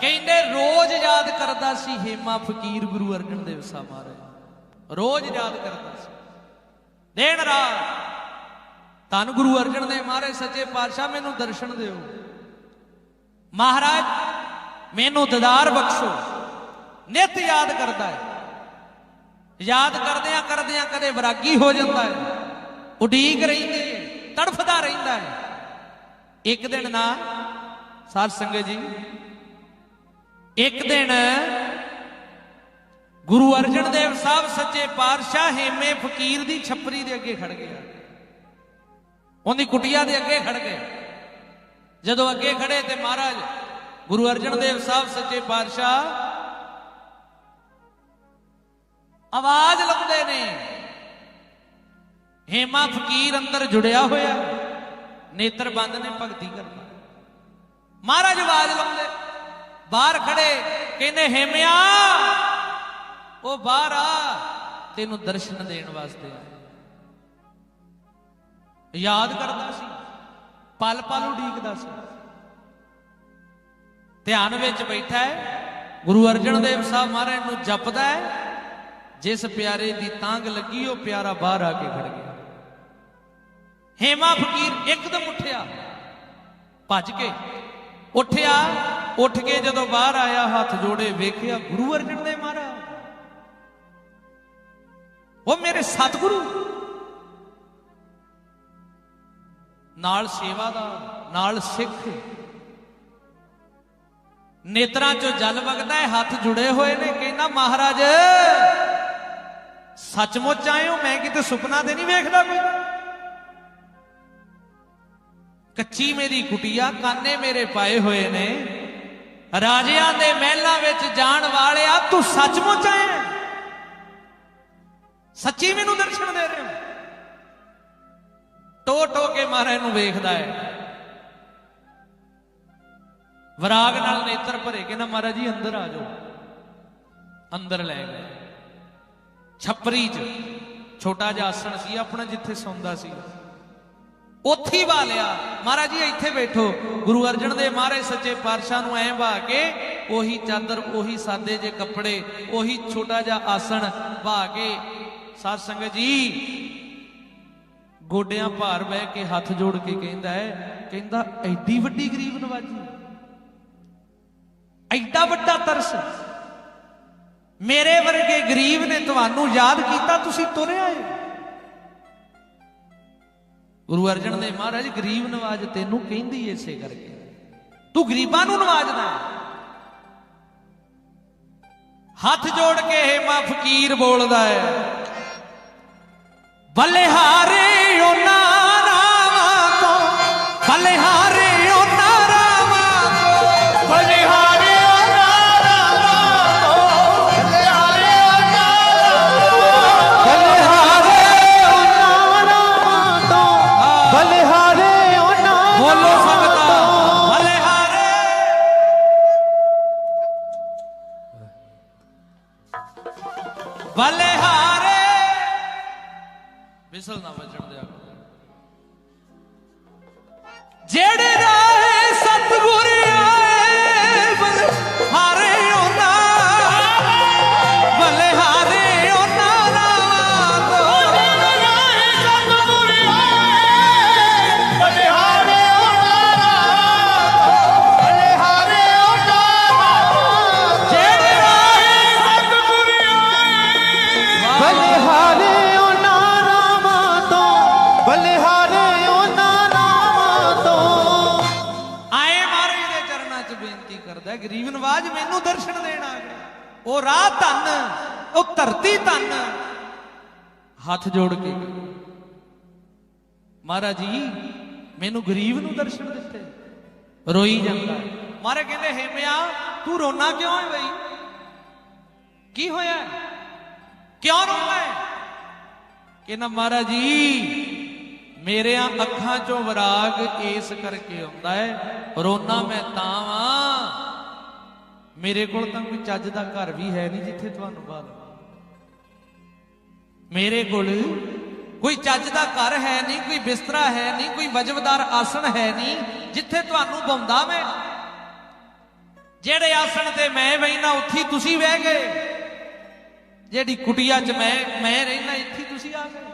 ਕਹਿੰਦੇ, ਰੋਜ਼ ਯਾਦ ਕਰਦਾ ਸੀ ਹੇਮਾ ਫਕੀਰ ਗੁਰੂ ਅਰਜਨ ਦੇਵ ਸਾਹਿਬ ਮਹਾਰਾਜ। ਰੋਜ਼ ਯਾਦ ਕਰਦਾ ਸੀ। ਦਿਨ ਰਾਤ ਧੰਨ ਗੁਰੂ ਅਰਜਨ ਦੇਵ ਮਹਾਰਾਜ, ਸੱਚੇ ਪਾਤਸ਼ਾਹ ਮੈਨੂੰ ਦਰਸ਼ਨ ਦਿਓ। ਮਹਾਰਾਜ, ਮੈਨੂੰ ਦਦਾਰ ਬਖਸ਼ੋ। ਨਿਤ ਯਾਦ ਕਰਦਾ ਹੈ। ਯਾਦ ਕਰਦਿਆਂ ਕਰਦਿਆਂ ਕਦੇ ਵਿਰਾਗੀ ਹੋ ਜਾਂਦਾ ਹੈ। ਉਡੀਕ ਰਹਿੰਦੇ ਹੈ, ਤੜਫਦਾ ਰਹਿੰਦਾ ਹੈ। ਇੱਕ ਦਿਨ ਨਾ ਸਾਧ ਸੰਗਤ ਜੀ ਇੱਕ ਦਿਨ ਗੁਰੂ ਅਰਜਨ ਦੇਵ ਸਾਹਿਬ ਸੱਚੇ ਪਾਤਸ਼ਾਹ ਹੇਮੇ ਫਕੀਰ ਦੀ ਛੱਪਰੀ ਦੇ ਅੱਗੇ ਖੜ ਗਿਆ। ਉਹਦੀ ਕੁਟਿਆ ਦੇ ਅੱਗੇ ਖੜ ਗਏ ਜਦੋਂ ਅੱਗੇ ਖੜੇ ਤੇ ਮਹਾਰਾਜ ਗੁਰੂ ਅਰਜਨ ਦੇਵ ਸਾਹਿਬ ਸੱਚੇ ਪਾਤਸ਼ਾਹ ਆਵਾਜ਼ ਲਾਉਂਦੇ ਨੇ। ਹੇਮਾ ਫਕੀਰ ਅੰਦਰ ਜੁੜਿਆ ਹੋਇਆ। ਨੇਤਰ ਬੰਦ ਨੇ ਭਗਤੀ ਕਰਦਾ ਮਹਾਰਾਜ ਆਵਾਜ਼ ਲਾਉਂਦੇ। ਬਾਹਰ ਖੜੇ, ਕਹਿੰਦੇ, ਹੇਮਿਆ, ਉਹ ਬਾਹਰ ਆ, ਤੈਨੂੰ ਦਰਸ਼ਨ ਦੇਣ ਵਾਸਤੇ ਆਇਆ। ਯਾਦ ਕਰਦਾ ਸੀ, ਪਲ ਪਲ ਉਡੀਕਦਾ ਸੀ। ਧਿਆਨ ਵਿੱਚ ਬੈਠਾ ਹੈ, ਗੁਰੂ ਅਰਜਨ ਦੇਵ ਸਾਹਿਬ ਮਹਾਰਾਜ ਨੂੰ ਜਪਦਾ ਹੈ, ਜਿਸ ਪਿਆਰੇ ਦੀ ਤਾਂਗ ਲੱਗੀ, ਉਹ ਪਿਆਰਾ ਬਾਹਰ ਆ ਕੇ ਖੜ ਗਿਆ। ਹੇਮਾ ਫਕੀਰ ਇੱਕਦਮ ਉੱਠਿਆ, ਭੱਜ ਕੇ ਉੱਠਿਆ, ਉੱਠ ਕੇ ਜਦੋਂ ਬਾਹਰ ਆਇਆ, ਹੱਥ ਜੋੜੇ ਵੇਖਿਆ, ਗੁਰੂ ਅਰਜਨ ਦੇਵ ਮਹਾਰਾਜ ਉਹ ਮੇਰੇ ਸਤਿਗੁਰੂ। ਨਾਲ ਸੇਵਾ ਦਾ, ਨਾਲ ਸਿੱਖ। ਨੇਤਰਾਂ ਚੋਂ ਜਲ ਵਗਦਾ ਹੈ, ਹੱਥ ਜੁੜੇ ਹੋਏ ਨੇ, ਕਹਿੰਦਾ, ਮਹਾਰਾਜ, ਸੱਚਮੁੱਚ ਆਏ ਹੋ ਮੈਂ ਕਿਤੇ ਸੁਪਨਾ ਤੇ ਨਹੀਂ ਵੇਖਦਾ ਕੋਈ। ਕੱਚੀ ਮੇਰੀ ਕੁਟਿਆ, ਕਾਨੇ ਮੇਰੇ ਪਾਏ ਹੋਏ ਨੇ। ਰਾਜਿਆਂ ਦੇ ਮਹਿਲਾਂ ਵਿੱਚ ਜਾਣ ਵਾਲਿਆ, ਤੂੰ ਸੱਚਮੁੱਚ ਆਇਆ ਸੱਚੀ ਮੈਨੂੰ ਦਰਸ਼ਨ ਦੇ ਰਹੇ ਹੋ? ਟੋ ਟੋ ਕੇ ਮਹਾਰਾਜ ਨੂੰ ਵੇਖਦਾ ਹੈ ਵਿਰਾਗ ਨਾਲ ਨੇਤਰ ਭਰੇ ਕਹਿੰਦਾ, ਮਹਾਰਾਜ ਜੀ, ਅੰਦਰ ਆ ਜਾਓ। ਅੰਦਰ ਲੈ ਗਏ। ਛਪਰੀ 'ਚ, ਛੋਟਾ ਜਿਹਾ ਆਸਣ ਸੀ, ਆਪਣਾ ਜਿੱਥੇ ਸੌਂਦਾ ਸੀ। ਉੱਥੇ ਹੀ ਵਾ ਲਿਆ ਮਹਾਰਾਜ ਜੀ, ਇੱਥੇ ਬੈਠੋ। ਗੁਰੂ ਅਰਜਨ ਦੇ ਮਹਾਰਾਜ ਸੱਚੇ ਪਾਤਸ਼ਾਹ ਨੂੰ ਐਂ ਵਾ ਕੇ ਉਹੀ ਚਾਦਰ, ਉਹੀ ਸਾਦੇ ਜੇ ਕੱਪੜੇ, ਉਹੀ ਛੋਟਾ ਜਿਹਾ ਆਸਣ ਵਾ ਕੇ ਸਾਧ ਸੰਗਤ ਜੀ, ਗੋਡਿਆਂ ਭਾਰ ਬਹਿ ਕੇ ਹੱਥ ਜੋੜ ਕੇ ਕਹਿੰਦਾ ਹੈ, ਕਹਿੰਦਾ, ਐਡੀ ਵੱਡੀ ਗਰੀਬ ਨਵਾਜੀ, ਐਡਾ ਵੱਡਾ ਤਰਸ। ਮੇਰੇ ਵਰਗੇ ਗਰੀਬ ਨੇ ਤੁਹਾਨੂੰ ਯਾਦ ਕੀਤਾ, ਤੁਸੀਂ ਤੁਰਿਆ ਆਏ ਗੁਰੂ ਅਰਜਨ ਦੇਵ ਮਹਾਰਾਜ, ਗਰੀਬ ਨਵਾਜ ਤੈਨੂੰ ਕਹਿੰਦੀ ਏਸੇ ਕਰਕੇ। ਤੂੰ ਗਰੀਬਾਂ ਨੂੰ ਨਵਾਜਦਾ ਹੱਥ ਜੋੜ ਕੇ ਹੇਮਾ ਫਕੀਰ ਬੋਲਦਾ ਹੈ। ਬਲਿਹਾਰੇ ਉਹਨਾਂ ਹੱਥ ਜੋੜ ਕੇ। ਮਹਾਰਾਜ ਜੀ, ਮੈਨੂੰ ਗਰੀਬ ਨੂੰ ਦਰਸ਼ਨ ਦਿੱਤੇ। ਰੋਈ ਜਾਂਦਾ। ਮਹਾਰਾਜ ਕਹਿੰਦੇ ਹੇਮਿਆ ਤੂੰ ਰੋਣਾ ਕਿਉਂ ਹੈ ਬਈ? ਕੀ ਹੋਇਆ? ਕਿਉਂ ਰੋਣਾ ਹੈ? ਕਹਿੰਦਾ ਮਹਾਰਾਜ ਜੀ, ਮੇਰੀਆਂ ਅੱਖਾਂ ਚੋਂ ਵਿਰਾਗ ਇਸ ਕਰਕੇ ਆਉਂਦਾ ਹੈ। ਰੋਣਾ ਮੈਂ ਤਾਂ ਵਾਂ। ਮੇਰੇ ਕੋਲ ਤਾਂ ਕੋਈ ਚੱਜ ਦਾ ਘਰ ਵੀ ਹੈ ਨਹੀਂ ਜਿੱਥੇ ਤੁਹਾਨੂੰ ਬਾਲ ਮੇਰੇ ਕੋਲ ਕੋਈ ਚੱਜ ਦਾ ਘਰ ਹੈ ਨਹੀਂ, ਕੋਈ ਬਿਸਤਰਾ ਹੈ ਨਹੀਂ, ਕੋਈ ਵਜਬਦਾਰ ਆਸਣ ਹੈ ਨਹੀਂ, ਜਿੱਥੇ ਤੁਹਾਨੂੰ ਬੰਦਾ ਮੈਂ। ਜਿਹੜੇ ਆਸਣ ਤੇ ਮੈਂ ਬੈਠਾ, ਉੱਥੇ ਤੁਸੀਂ ਬਹਿ ਗਏ। ਜਿਹੜੀ ਕੁਟਿਆ 'ਚ ਮੈਂ ਮੈਂ ਰਹਿਣਾ ਇੱਥੇ ਤੁਸੀਂ ਆ ਗਏ।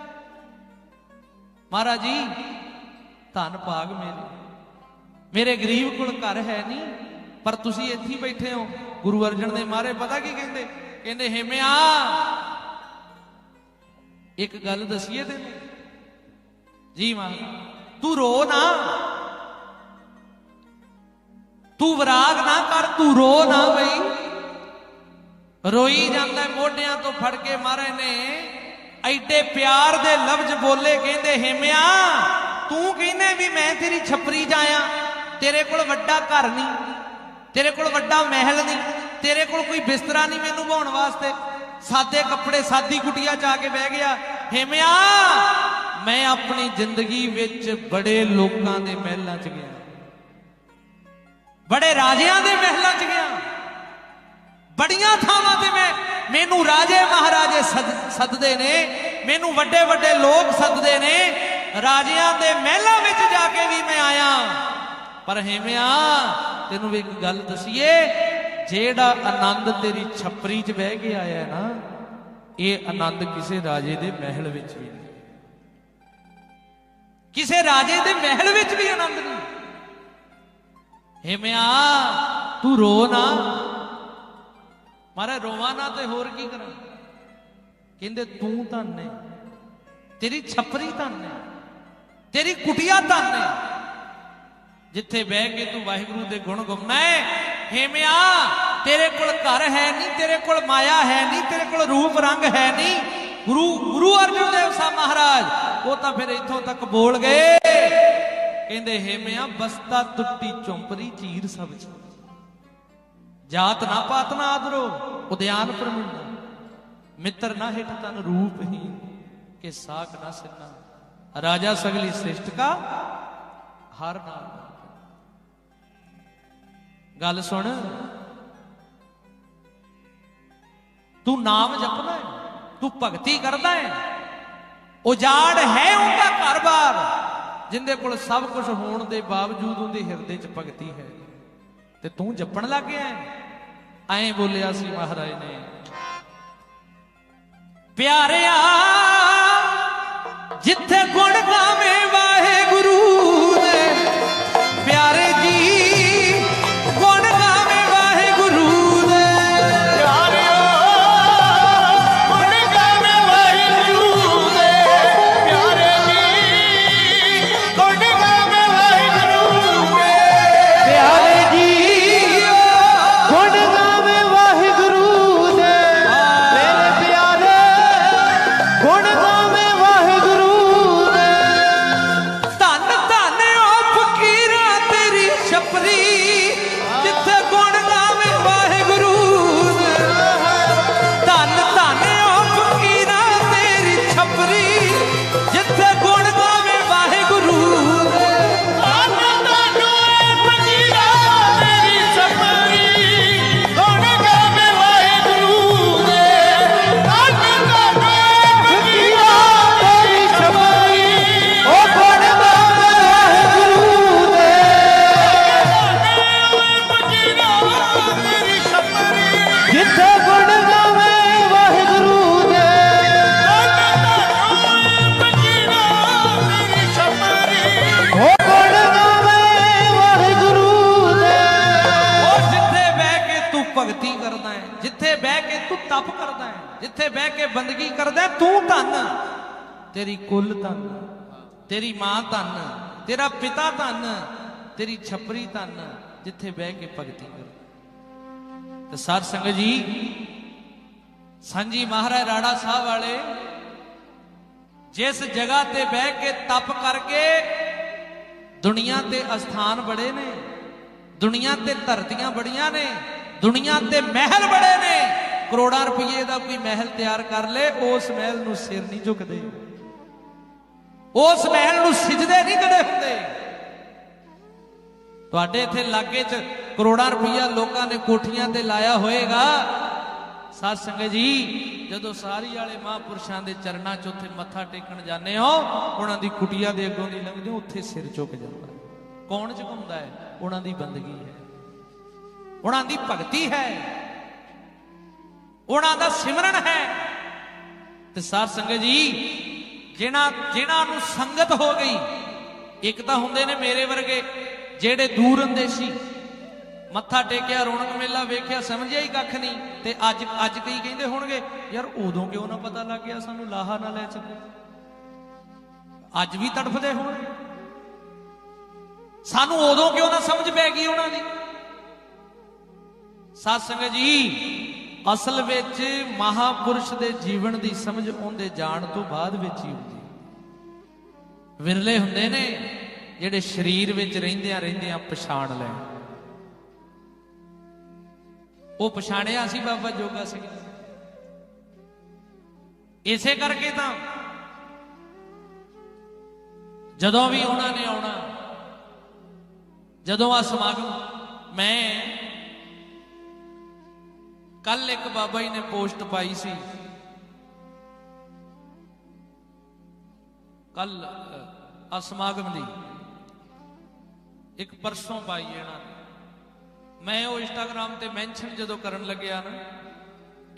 ਮਹਾਰਾਜ ਜੀ, ਧੰਨ ਭਾਗ ਮੇਰੇ। ਮੇਰੇ ਗਰੀਬ ਕੋਲ ਘਰ ਹੈ ਨਹੀਂ, ਪਰ ਤੁਸੀਂ ਇੱਥੇ ਬੈਠੇ ਹੋ। ਗੁਰੂ ਅਰਜਨ ਦੇ ਮਾਰੇ ਪਤਾ ਕੀ ਕਹਿੰਦੇ? ਕਹਿੰਦੇ ਹੇਮਿਆ ਇੱਕ ਗੱਲ ਦਸੀਏ ਤੈਨੂੰ? ਜੀ ਮਾਂ, ਤੂੰ ਰੋ ਨਾ। ਤੂੰ ਵਿਰਾਗ ਨਾ ਕਰ, ਤੂੰ ਰੋ ਨਾ ਬਈ। ਰੋਈ ਜਾਂਦਾ ਮੋਢਿਆਂ ਤੋਂ ਫੜ ਕੇ ਮਹਾਰਾਜ ਨੇ ਐਡੇ ਪਿਆਰ ਦੇ ਲਫ਼ਜ਼ ਬੋਲੇ ਕਹਿੰਦੇ, ਹੇਮਿਆ, ਤੂੰ ਕਹਿੰਦੇ ਵੀ ਮੈਂ ਤੇਰੀ ਛਪਰੀ ਜਾਇਆ। ਤੇਰੇ ਕੋਲ ਵੱਡਾ ਘਰ ਨਹੀਂ, ਤੇਰੇ ਕੋਲ ਵੱਡਾ ਮਹਿਲ ਨਹੀਂ, ਤੇਰੇ ਕੋਲ ਕੋਈ ਬਿਸਤਰਾ ਨਹੀਂ ਮੈਨੂੰ ਭਾਉਣ ਵਾਸਤੇ। ਸਾਦੇ ਕੱਪੜੇ ਸਾਦੀ ਕੁਟੀਆ ਚ ਆ ਕੇ ਬਹਿ ਗਿਆ। ਹੇਮਿਆ, ਮੈਂ ਆਪਣੀ ਜ਼ਿੰਦਗੀ ਵਿੱਚ ਬੜੇ ਲੋਕਾਂ ਦੇ ਮਹਿਲਾਂ ਚ ਗਿਆ। ਬੜੇ ਰਾਜਿਆਂ ਦੇ ਮਹਿਲਾਂ ਚ ਗਿਆ। ਬੜੀਆਂ ਥਾਵਾਂ ਤੇ ਮੈਂ, ਮੈਨੂੰ ਰਾਜੇ ਮਹਾਰਾਜੇ ਸੱਦ- ਸੱਦਦੇ ਨੇ, ਮੈਨੂੰ ਵੱਡੇ ਵੱਡੇ ਲੋਕ ਸੱਦਦੇ ਨੇ, ਰਾਜਿਆਂ ਦੇ ਮਹਿਲਾਂ ਵਿੱਚ ਜਾ ਕੇ ਵੀ ਮੈਂ ਆਇਆ। ਪਰ ਹੇਮਿਆ, ਤੈਨੂੰ ਇੱਕ ਗੱਲ ਦਸੀਏ ਜਿਹੜਾ ਆਨੰਦ ਤੇਰੀ ਛਪਰੀ 'ਚ ਬਹਿ ਕੇ ਆਇਆ ਹੈ ਨਾ, ਇਹ ਆਨੰਦ ਕਿਸੇ ਰਾਜੇ ਦੇ ਮਹਿਲ ਵਿੱਚ ਵੀ ਨਹੀਂ। ਕਿਸੇ ਰਾਜੇ ਦੇ ਮਹਿਲ ਵਿੱਚ ਵੀ ਆਨੰਦ ਨਹੀਂ। ਹੇਮਿਆ, ਤੂੰ ਰੋ ਨਾ। ਮਾਰੇ ਰੋਵਾ ਨਾ ਤੇ ਹੋਰ ਕੀ ਕਰਾਂ? ਕਹਿੰਦੇ, ਤੂੰ ਧੰਨ ਹੈ। ਤੇਰੀ ਛਪਰੀ ਧੰਨ ਹੈ। ਤੇਰੀ ਕੁਟਿਆ ਧੰਨ ਹੈ। ਜਿੱਥੇ ਬਹਿ ਕੇ ਤੂੰ ਵਾਹਿਗੁਰੂ ਦੇ ਗੁਣ ਗਾਉਣਾ ਹੈ ਹੇਮਿਆ, ਤੇਰੇ ਕੋਲ ਘਰ ਹੈ ਨਹੀਂ, ਤੇਰੇ ਕੋਲ ਮਾਇਆ ਹੈ ਨਹੀਂ, ਤੇਰੇ ਕੋਲ ਰੂਪ ਰੰਗ ਹੈ ਨਹੀਂ। ਗੁਰੂ ਗੁਰੂ ਅਰਜਨ ਦੇਵ ਸਾਹਿਬ ਮਹਾਰਾਜ, ਉਹ ਤਾਂ ਫਿਰ ਇੱਥੋਂ ਤੱਕ ਬੋਲ ਗਏ। ਕਹਿੰਦੇ, ਹੇਮਿਆ, ਬਸਤਾ ਟੁੱਟੀ ਚੁੰਪਰੀ ਚੀਰ ਸਭ ਚ। ਜਾਤ ਨਾ ਪਾਤ ਨਾ ਆਦਰੋ, ਉਦਿਆਨ ਪਰਮਿੰਦਾ ਮਿੱਤਰ ਨਾ ਹਿਟ ਤਨ ਰੂਪਹੀਨ ਕੇ ਸਾਖ ਨਾ ਸਿੰਨਾ। ਰਾਜਾ ਸਗਲੀ ਸ੍ਰਿਸ਼ਟ ਕਾ, ਹਰ ਨਾਲ। ਗੱਲ ਸੁਣ। ਤੂੰ ਨਾਮ ਜਪਦਾ ਹੈ, ਤੂੰ ਭਗਤੀ ਕਰਦਾ ਹੈ। ਉਜਾੜ ਹੈ ਉਹਦਾ ਘਰ-ਬਾਰ, ਜਿੰਦੇ ਕੋਲ ਸਭ ਕੁਝ ਹੋਣ ਦੇ ਬਾਵਜੂਦ ਉਹਦੇ ਹਿਰਦੇ 'ਚ ਭਗਤੀ ਹੈ। ਤੇ ਤੂੰ ਜਪਣ ਲੱਗ ਗਿਆ ਐਂ ਬੋਲਿਆ ਸੀ ਮਹਾਰਾਜ ਨੇ। ਪਿਆਰਿਆ, ਜਿੱਥੇ ਗੁਣ ਗਾਵੇ ਤੇਰੀ ਕੁੱਲ ਧੰਨ, ਤੇਰੀ ਮਾਂ ਧੰਨ, ਤੇਰਾ ਪਿਤਾ ਧੰਨ, ਤੇਰੀ ਛਪਰੀ ਧੰਨ ਜਿੱਥੇ ਬਹਿ ਕੇ ਭਗਤੀ ਕਰ। ਤੇ ਸਾਧ ਸੰਗਤ ਜੀ, ਸਾਂਝੀ ਮਹਾਰਾਜ ਰਾੜਾ ਸਾਹਿਬ ਵਾਲੇ, ਜਿਸ ਜਗ੍ਹਾ ਤੇ ਬਹਿ ਕੇ ਤਪ ਕਰਕੇ ਦੁਨੀਆ ਤੇ ਅਸਥਾਨ ਬੜੇ ਨੇ, ਦੁਨੀਆ ਤੇ ਧਰਤੀਆਂ ਬੜੀਆਂ ਨੇ, ਦੁਨੀਆ ਤੇ ਮਹਿਲ ਬੜੇ ਨੇ, ਕਰੋੜਾਂ ਰੁਪਏ ਦਾ ਕੋਈ ਮਹਿਲ ਤਿਆਰ ਕਰ ਲੇ, ਉਸ ਮਹਿਲ ਨੂੰ ਸਿਰ ਨਹੀਂ ਝੁਕਦੇ। ਉਸ ਮਹਿਲ ਨੂੰ ਸਿਜਦੇ ਨਹੀਂ ਕਦੇ ਹੁੰਦੇ। ਤੁਹਾਡੇ ਇੱਥੇ ਲਾਗੇ 'ਚ ਕਰੋੜਾਂ ਰੁਪਈਆ ਲੋਕਾਂ ਨੇ ਕੋਠੀਆਂ ਤੇ ਲਾਇਆ ਹੋਏਗਾ। ਸਾਧ ਸੰਗਤ ਜੀ, ਜਦੋਂ ਸਾਰੀ ਵਾਲੇ ਮਹਾਂਪੁਰਸ਼ਾਂ ਦੇ ਚਰਨਾਂ 'ਚ ਉੱਥੇ ਮੱਥਾ ਟੇਕਣ ਜਾਂਦੇ ਹੋ, ਉਹਨਾਂ ਦੀ ਕੁਟੀਆਂ ਦੇ ਅੱਗੋਂ ਦੀ ਲੰਘਦੇ ਹੋ, ਉੱਥੇ ਸਿਰ ਝੁਕ ਜਾਂਦਾ। ਹੈ। ਕੌਣ ਝੁਕਾਉਂਦਾ ਹੈ? ਉਹਨਾਂ ਦੀ ਬੰਦਗੀ ਹੈ। ਉਹਨਾਂ ਦੀ ਭਗਤੀ ਹੈ। ਉਹਨਾਂ ਦਾ ਸਿਮਰਨ ਹੈ। ਤੇ ਸਾਧ ਸੰਗਤ ਜੀ ਜਿਨ੍ਹਾਂ ਜਿਨ੍ਹਾਂ ਨੂੰ ਸੰਗਤ ਹੋ ਗਈ, ਇੱਕ ਤਾਂ ਹੁੰਦੇ ਨੇ ਮੇਰੇ ਵਰਗੇ, ਜਿਹੜੇ ਦੂਰ ਅੰਦੇਸ਼ੀ। ਮੱਥਾ ਟੇਕਿਆ, ਰੌਣਕ ਮੇਲਾ ਵੇਖਿਆ ਸਮਝਿਆ ਹੀ ਕੱਖ ਨਹੀਂ, ਤੇ ਅੱਜ ਅੱਜ ਕਈ ਕਹਿੰਦੇ ਹੋਣਗੇ, ਯਾਰ ਉਦੋਂ ਕਿਉਂ ਨਾ ਪਤਾ ਲੱਗ ਗਿਆ ਸਾਨੂੰ ਲਾਹਾ ਨਾ ਲੈ ਚੱਲੇ। ਅੱਜ ਵੀ ਤੜਫਦੇ ਹੋਣ। ਸਾਨੂੰ ਉਦੋਂ ਕਿਉਂ ਨਾ ਸਮਝ ਪੈ ਗਈ ਉਹਨਾਂ ਦੀ? ਸਾਧ ਸੰਗਤ ਜੀ ਅਸਲ ਵਿੱਚ ਮਹਾਪੁਰਸ਼ ਦੇ ਜੀਵਨ ਦੀ ਸਮਝ ਉਹਦੇ ਜਾਣ ਤੋਂ ਬਾਅਦ ਵਿੱਚ ਹੀ ਹੁੰਦੀ ਵਿਰਲੇ ਹੁੰਦੇ ਨੇ, ਜਿਹੜੇ ਸਰੀਰ ਵਿੱਚ ਰਹਿੰਦਿਆਂ ਰਹਿੰਦਿਆਂ ਪਛਾਣ ਲੈ ਉਹ ਪਛਾਣਿਆ ਸੀ ਬਾਬਾ ਜੋਗਾ ਸਿੰਘ। ਇਸੇ ਕਰਕੇ ਤਾਂ ਜਦੋਂ ਵੀ ਉਹਨਾਂ ਨੇ ਆਉਣਾ, ਜਦੋਂ ਆ ਸਮਾਗਮ, ਮੈਂ ਕੱਲ ਇੱਕ ਬਾਬਾ ਜੀ ਨੇ ਪੋਸਟ ਪਾਈ ਸੀ। ਕੱਲ ਆ ਸਮਾਗਮ ਦੀ। ਇੱਕ ਪਰਸੋਂ ਪਾਈ ਇਹਨਾਂ ਨੇ। ਮੈਂ ਉਹ ਇੰਸਟਾਗ੍ਰam ਤੇ ਮੈਂਸ਼ਨ ਜਦੋਂ ਕਰਨ ਲੱਗਿਆ ਨਾ,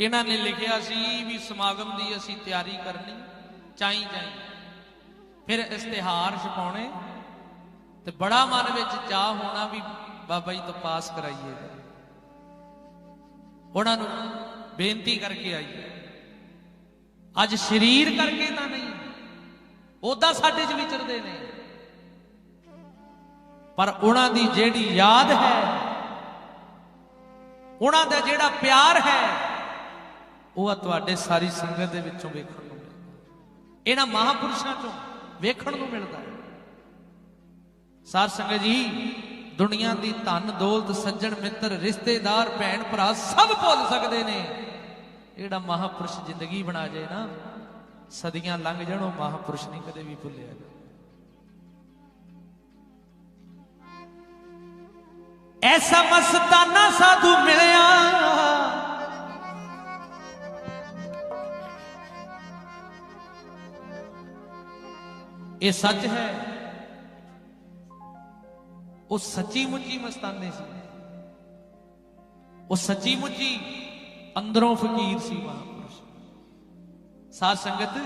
ਇਹਨਾਂ ਨੇ ਲਿਖਿਆ ਸੀ ਵੀ ਸਮਾਗਮ ਦੀ ਅਸੀਂ ਤਿਆਰੀ ਕਰਨੀ, ਚਾਈ ਚਾਈ। ਫਿਰ ਇਸ਼ਤਿਹਾਰ ਛਪਾਉਣੇ ਤੇ ਬੜਾ ਮਨ ਵਿੱਚ ਚਾਹ ਹੋਣਾ ਵੀ ਬਾਬਾ ਜੀ ਤੋਂ ਪਾਸ ਕਰਾਈਏ। ਉਹਨਾਂ ਨੂੰ ਬੇਨਤੀ ਕਰਕੇ ਆਈ ਅੱਜ ਸਰੀਰ ਕਰਕੇ ਤਾਂ ਨਹੀਂ ਉਹਦਾ ਸਾਡੇ 'ਚ ਵਿਚਰਦੇ ਨੇ। ਪਰ ਉਹਨਾਂ ਦੀ ਜਿਹੜੀ ਯਾਦ ਹੈ, ਉਹਨਾਂ ਦਾ ਜਿਹੜਾ ਪਿਆਰ ਹੈ, ਉਹ ਆ ਤੁਹਾਡੇ ਸਾਰੀ ਸੰਗਤ ਦੇ ਵਿੱਚੋਂ ਵੇਖਣ ਨੂੰ ਮਿਲਦਾ ਇਹਨਾਂ ਮਹਾਪੁਰਸ਼ਾਂ ਚੋਂ ਵੇਖਣ ਨੂੰ ਮਿਲਦਾ ਹੈ। ਸਾਧ ਸੰਗਤ ਜੀ ਦੁਨੀਆ ਦੀ ਧਨ ਦੌਲਤ, ਸੱਜਣ ਮਿੱਤਰ, ਰਿਸ਼ਤੇਦਾਰ, ਭੈਣ ਭਰਾ ਸਭ ਭੁੱਲ ਸਕਦੇ ਨੇ। ਜਿਹੜਾ ਮਹਾਪੁਰਸ਼ ਜ਼ਿੰਦਗੀ ਬਣਾ ਜਾਏ ਨਾ, ਸਦੀਆਂ ਲੰਘ ਜਾਣ, ਉਹ ਮਹਾਪੁਰਸ਼ ਨਹੀਂ ਕਦੇ ਵੀ ਭੁੱਲਿਆ ਐਸਾ ਮਸਤਾਨਾ ਸਾਧੂ ਮਿਲਿਆ। ਇਹ ਸੱਚ ਹੈ ਉਹ ਸੱਚੀ ਮੁੱਚੀ ਮਸਤਾਨੇ ਸੀ। ਉਹ ਸੱਚੀ ਮੁੱਚੀ ਅੰਦਰੋਂ ਫਕੀਰ ਸੀ ਮਹਾਂਪੁਰਸ਼। ਸਾਧ ਸੰਗਤ,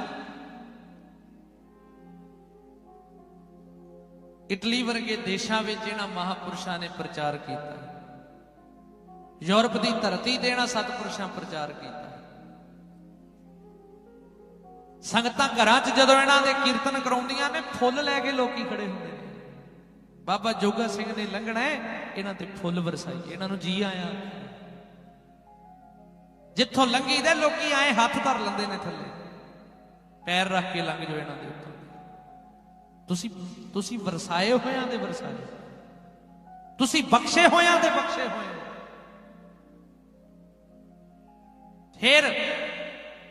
ਇਟਲੀ ਵਰਗੇ ਦੇਸ਼ਾਂ ਵਿੱਚ ਇਹਨਾਂ ਮਹਾਪੁਰਸ਼ਾਂ ਨੇ ਪ੍ਰਚਾਰ ਕੀਤਾ। ਯੂਰਪ ਦੀ ਧਰਤੀ ਤੇ ਇਹਨਾਂ ਸਤਪੁਰਸ਼ਾਂ ਪ੍ਰਚਾਰ ਕੀਤਾ। ਸੰਗਤਾਂ ਘਰਾਂ 'ਚ ਜਦੋਂ ਇਹਨਾਂ ਦੇ ਕੀਰਤਨ ਕਰਾਉਂਦੀਆਂ ਨੇ, ਫੁੱਲ ਲੈ ਕੇ ਲੋਕੀ ਖੜੇ ਹੁੰਦੇ ਨੇ। ਬਾਬਾ ਜੋਗਾ ਸਿੰਘ ਨੇ ਲੰਘਣਾ ਹੈ, ਇਹਨਾਂ ਤੇ ਫੁੱਲ ਵਰਸਾਈ, ਇਹਨਾਂ ਨੂੰ ਜੀ ਆਇਆ। ਜਿੱਥੋਂ ਲੰਘੀ ਦੇ ਲੋਕੀ ਆਏ ਹੱਥ ਧਰ ਲੈਂਦੇ ਨੇ ਥੱਲੇ। ਪੈਰ ਰੱਖ ਕੇ ਲੰਘ ਜਾਓ ਇਹਨਾਂ ਦੇ ਉੱਤੋਂ। ਤੁਸੀਂ ਤੁਸੀਂ ਵਰਸਾਏ ਹੋਇਆਂ ਦੇ ਵਰਸਾਏ। ਤੁਸੀਂ ਬਖਸ਼ੇ ਹੋਇਆਂ ਦੇ ਬਖਸ਼ੇ ਹੋਏ ਹੋ। ਫਿਰ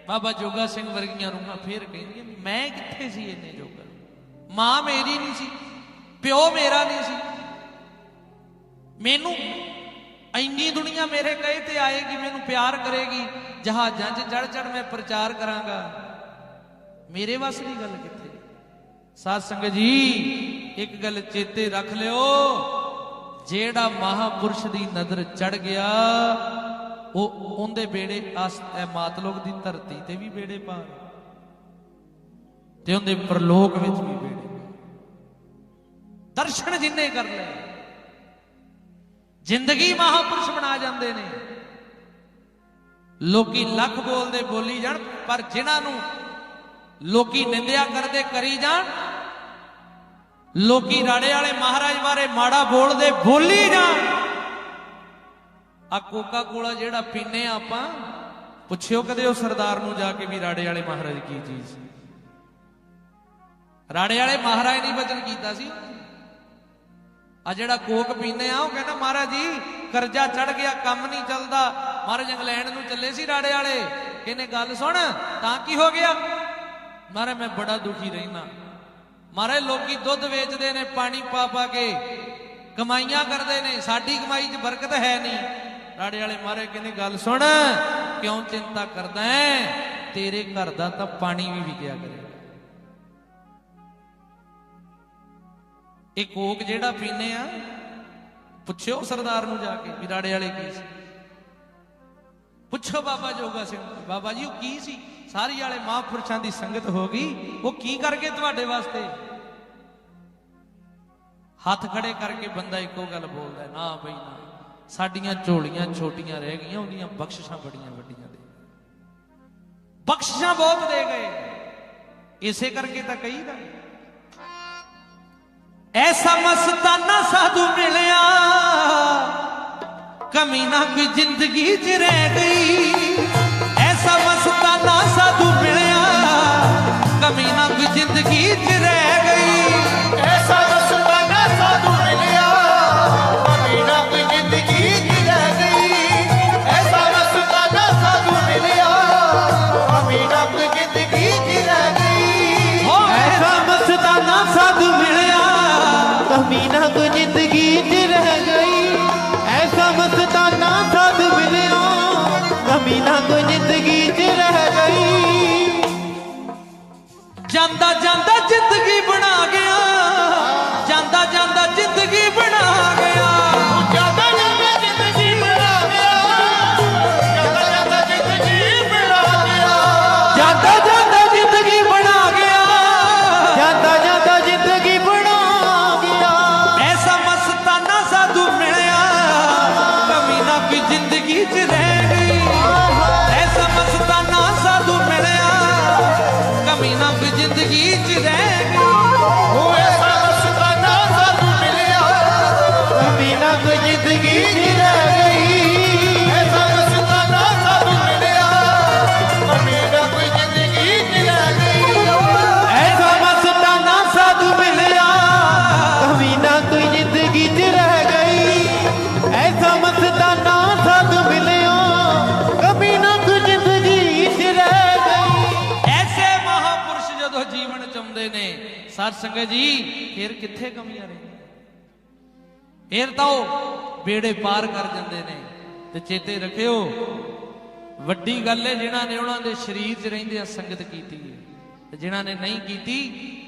ਬਾਬਾ ਜੋਗਾ ਸਿੰਘ ਵਰਗੀਆਂ ਰੂਹਾਂ ਫੇਰ ਕਹਿੰਦੀਆਂ, ਮੈਂ ਕਿੱਥੇ ਸੀ ਇੰਨੇ ਜੋਗਾ? ਮਾਂ ਮੇਰੀ ਨਹੀਂ ਸੀ। ਪਿਓ ਮੇਰਾ ਨਹੀਂ ਸੀ। ਮੈਨੂੰ ਇੰਨੀ ਦੁਨੀਆ ਮੇਰੇ ਕਹੇ ਤੇ ਆਏਗੀ, ਮੈਨੂੰ ਪਿਆਰ ਕਰੇਗੀ। ਜਹਾਜ਼ਾਂ 'ਚ ਚੜ ਚੜ ਮੈਂ ਪ੍ਰਚਾਰ ਕਰਾਂਗਾ। ਮੇਰੇ ਵੱਸ ਦੀ ਗੱਲ ਕਿੱਥੇ? ਸਾਧ ਸੰਗਤ ਜੀ, ਇੱਕ ਗੱਲ ਚੇਤੇ ਰੱਖ ਲਿਓ। ਜਿਹੜਾ ਮਹਾਪੁਰਸ਼ ਦੀ ਨਜ਼ਰ ਚੜ ਗਿਆ, ਉਹ ਉਹਦੇ ਬੇੜੇ ਅਸ ਇਹ ਮਾਤਲੋਕ ਦੀ ਧਰਤੀ ਤੇ ਵੀ ਬੇੜੇ ਪਾਰ ਤੇ ਉਹਦੇ ਪ੍ਰਲੋਕ ਵਿੱਚ ਵੀ ਬੇੜੇ ਦਰਸ਼ਨ ਜਿੰਨੇ ਕਰ ਲਏ। ਜ਼ਿੰਦਗੀ ਮਹਾਪੁਰਸ਼ ਬਣਾ ਜਾਂਦੇ ਨੇ। ਲੋਕੀ ਲੱਖ ਬੋਲਦੇ ਬੋਲੀ ਜਾਣ, ਪਰ ਜਿਨ੍ਹਾਂ ਨੂੰ ਲੋਕੀ ਨਿੰਦਿਆ ਕਰਦੇ ਕਰੀ ਜਾਣ, ਲੋਕੀ ਰਾੜੇ ਵਾਲੇ ਮਹਾਰਾਜ ਬਾਰੇ ਮਾੜਾ ਬੋਲਦੇ ਬੋਲੀ ਜਾਣ। ਆ ਕੋਕਾ ਕੋਲਾ ਜਿਹੜਾ ਪੀਨੇ ਆ ਆਪਾਂ, ਪੁੱਛਿਓ ਕਦੇ ਉਹ ਸਰਦਾਰ ਨੂੰ ਜਾ ਕੇ ਵੀ ਰਾੜੇ ਵਾਲੇ ਮਹਾਰਾਜ ਕੀ ਚੀਜ਼ ਸੀ। ਰਾੜੇ ਵਾਲੇ ਮਹਾਰਾਜ ਨੇ ਵਚਨ ਕੀਤਾ ਸੀ ਆ ਜਿਹੜਾ ਕੋਕ ਪੀਂਦੇ ਆ, ਉਹ ਕਹਿੰਦਾ, ਮਹਾਰਾਜ ਜੀ, ਕਰਜ਼ਾ ਚੜ ਗਿਆ, ਕੰਮ ਨਹੀਂ ਚੱਲਦਾ। ਮਹਾਰਾਜ ਇੰਗਲੈਂਡ ਨੂੰ ਚੱਲੇ ਸੀ ਰਾੜੇ ਵਾਲੇ। ਕਹਿੰਨੇ ਗੱਲ ਸੁਣ, ਤਾਂ ਕੀ ਹੋ ਗਿਆ? ਮਹਾਰਾਜ, ਮੈਂ ਬੜਾ ਦੁਖੀ ਰਹਿਣਾ ਮਹਾਰਾਜ, ਲੋਕੀ ਦੁੱਧ ਵੇਚਦੇ ਨੇ, ਪਾਣੀ ਪਾ ਪਾ ਕੇ, ਕਮਾਈਆਂ ਕਰਦੇ ਨੇ, ਸਾਡੀ ਕਮਾਈ 'ਚ ਬਰਕਤ ਹੈ ਨਹੀਂ। ਰਾੜੇ ਵਾਲੇ ਮਹਾਰਾਜ ਕਹਿੰਦੇ, ਗੱਲ ਸੁਣ, ਕਿਉਂ ਚਿੰਤਾ ਕਰਦਾ ਹੈ? ਤੇਰੇ ਘਰ ਦਾ ਤਾਂ ਪਾਣੀ ਵੀ ਵਿਕਿਆ ਕਰੇ। ਇਹ ਕੋਕ ਜਿਹੜਾ ਪੀਨੇ ਆ, ਪੁੱਛਿਓ ਸਰਦਾਰ ਨੂੰ ਜਾ ਕੇ ਵਿਰਾੜੇ ਵਾਲੇ ਕੀ ਸੀ। ਪੁੱਛੋ ਬਾਬਾ ਜੋਗਾ ਸਿੰਘ ਬਾਬਾ ਜੀ, ਉਹ ਕੀ ਸੀ? ਸਾਰੀ ਵਾਲੇ ਮਹਾਂਪੁਰਸ਼ਾਂ ਦੀ ਸੰਗਤ ਹੋ ਗਈ, ਉਹ ਕੀ ਕਰ ਗਏ ਤੁਹਾਡੇ ਵਾਸਤੇ? ਹੱਥ ਖੜੇ ਕਰਕੇ ਬੰਦਾ ਇੱਕੋ ਗੱਲ ਬੋਲਦਾ, ਨਾ ਬਈ, ਨਾ। ਸਾਡੀਆਂ ਝੋਲੀਆਂ ਛੋਟੀਆਂ ਰਹਿ ਗਈਆਂ, ਉਹਦੀਆਂ ਬਖਸ਼ਿਸ਼ਾਂ ਬੜੀਆਂ ਵੱਡੀਆਂ ਦੇ ਬਖਸ਼ਿਸ਼ਾਂ ਬਹੁਤ ਦੇ ਗਏ। ਇਸੇ ਕਰਕੇ ਤਾਂ ਕਹੀਦਾ। ਐਸਾ ਮਸਤਾਨਾ ਸਾਧੂ ਮਿਲਿਆ। ਕਮੀ ਨਾ ਕੋਈ ਜ਼ਿੰਦਗੀ 'ਚ ਰਹਿ ਗਈ। ਐਸਾ ਮਸਤਾਨਾ ਸਾਧੂ ਮਿਲਿਆ। ਕਮੀ ਨਾ ਕੋਈ ਜ਼ਿੰਦਗੀ 'ਚ ਰਹਿ ਗਈ। ਕਮੀ ਨਾ ਕੋਈ ਜ਼ਿੰਦਗੀ ਚ ਰਹਿ ਗਈ। ਐਸਾ ਮਸਤਾਨਾ ਸਾਧੂ ਮਿਲਿਆ। ਕਮੀ ਨਾ ਕੋਈ ਜ਼ਿੰਦਗੀ ਚ ਰਹਿ ਗਈ। ਜਾਂਦਾ ਜਾਂਦਾ ਜ਼ਿੰਦਗੀ ਬਣਾ ਗਿਆ ਸਾਧ ਸੰਗਤ ਜੀ, ਫਿਰ ਕਿੱਥੇ ਕਮੀਆਂ ਰਹਿੰਦੀਆਂ? ਫਿਰ ਤਾਂ ਉਹ ਬੇੜੇ ਪਾਰ ਕਰ ਜਾਂਦੇ ਨੇ। ਤੇ ਚੇਤੇ ਰੱਖਿਓ, ਵੱਡੀ ਗੱਲ ਹੈ ਜਿਨ੍ਹਾਂ ਨੇ ਉਹਨਾਂ ਦੇ ਸਰੀਰ 'ਚ ਰਹਿੰਦੇ ਆ ਸੰਗਤ ਕੀਤੀ ਹੈ। ਤੇ ਜਿਨ੍ਹਾਂ ਨੇ ਨਹੀਂ ਕੀਤੀ,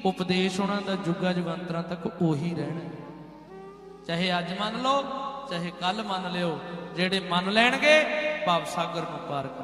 ਉਪਦੇਸ਼ ਉਹਨਾਂ ਦਾ ਜੁਗਾ ਜੁਗੰਤਰਾਂ ਤੱਕ ਉਹੀ ਰਹਿਣਾ ਚਾਹੇ ਅੱਜ ਮੰਨ ਲਓ, ਚਾਹੇ ਕੱਲ ਮੰਨ ਲਿਓ, ਜਿਹੜੇ ਮੰਨ ਲੈਣਗੇ, ਭਵ ਸਾਗਰ ਨੂੰ ਪਾਰ ਕਰ